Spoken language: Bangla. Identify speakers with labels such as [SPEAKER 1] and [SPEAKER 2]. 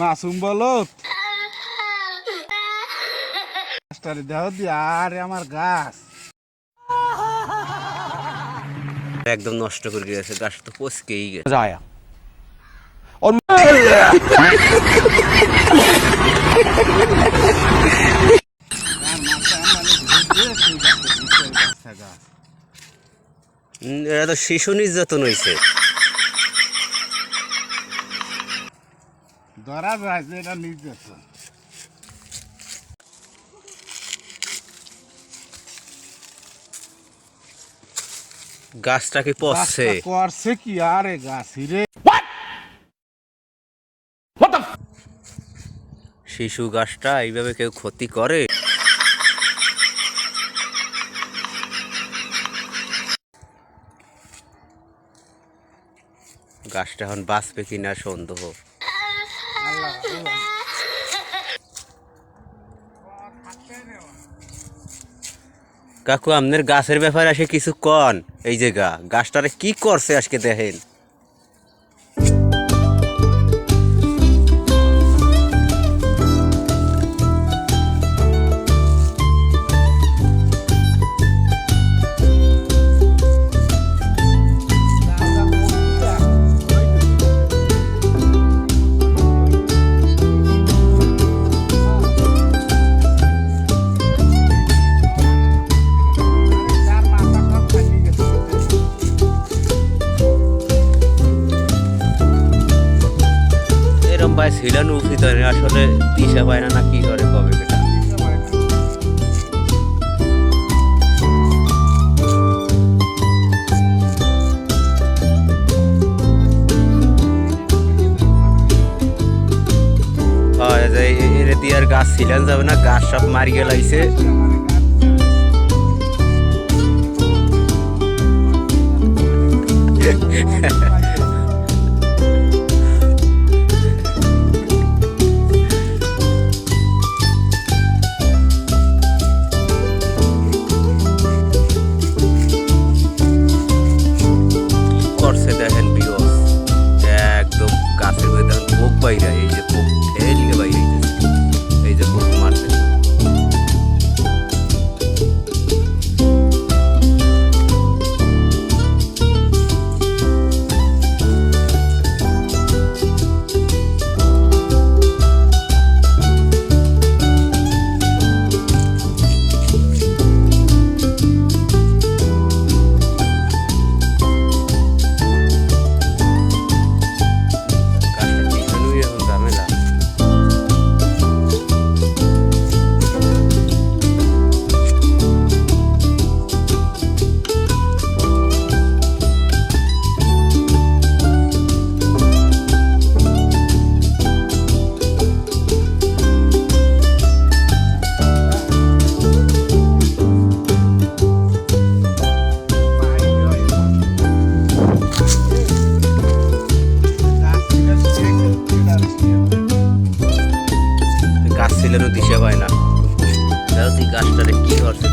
[SPEAKER 1] মাসুম বলত? আরে আমার গাছ।
[SPEAKER 2] একদম নষ্ট করে গেছে গাছ তো পচকেই গেছে। তো শিশু নির্যাতন হয়েছে
[SPEAKER 1] ধরা যায় যে এটা নির্যাতন
[SPEAKER 2] গাছটা কি পচছে।
[SPEAKER 1] করছে কি? আরে গাছি রে
[SPEAKER 2] শিশু গাছটা এইভাবে কেউ ক্ষতি করে? গাছটা এখন বাঁচবে কিনা সন্দেহ। কাকু আপনার গাছের ব্যাপারে আসে কিছু কন। এই যে গা, গাছটারে কি করছে আজকে দেখেন? ছিলানো উচিত আসলে দিশা পায় না কি করে, কবে আর গাছ ছিলেন যাবে না, গাছ সব মারি গেলাইছে। কি করছে দেখেন বিয়স একদম গাছের ভেতর পোক বাইরে এই যে পোক গাছ ছিলেনও দিশা হয় না। তাও তুই গাছটারে কি করছে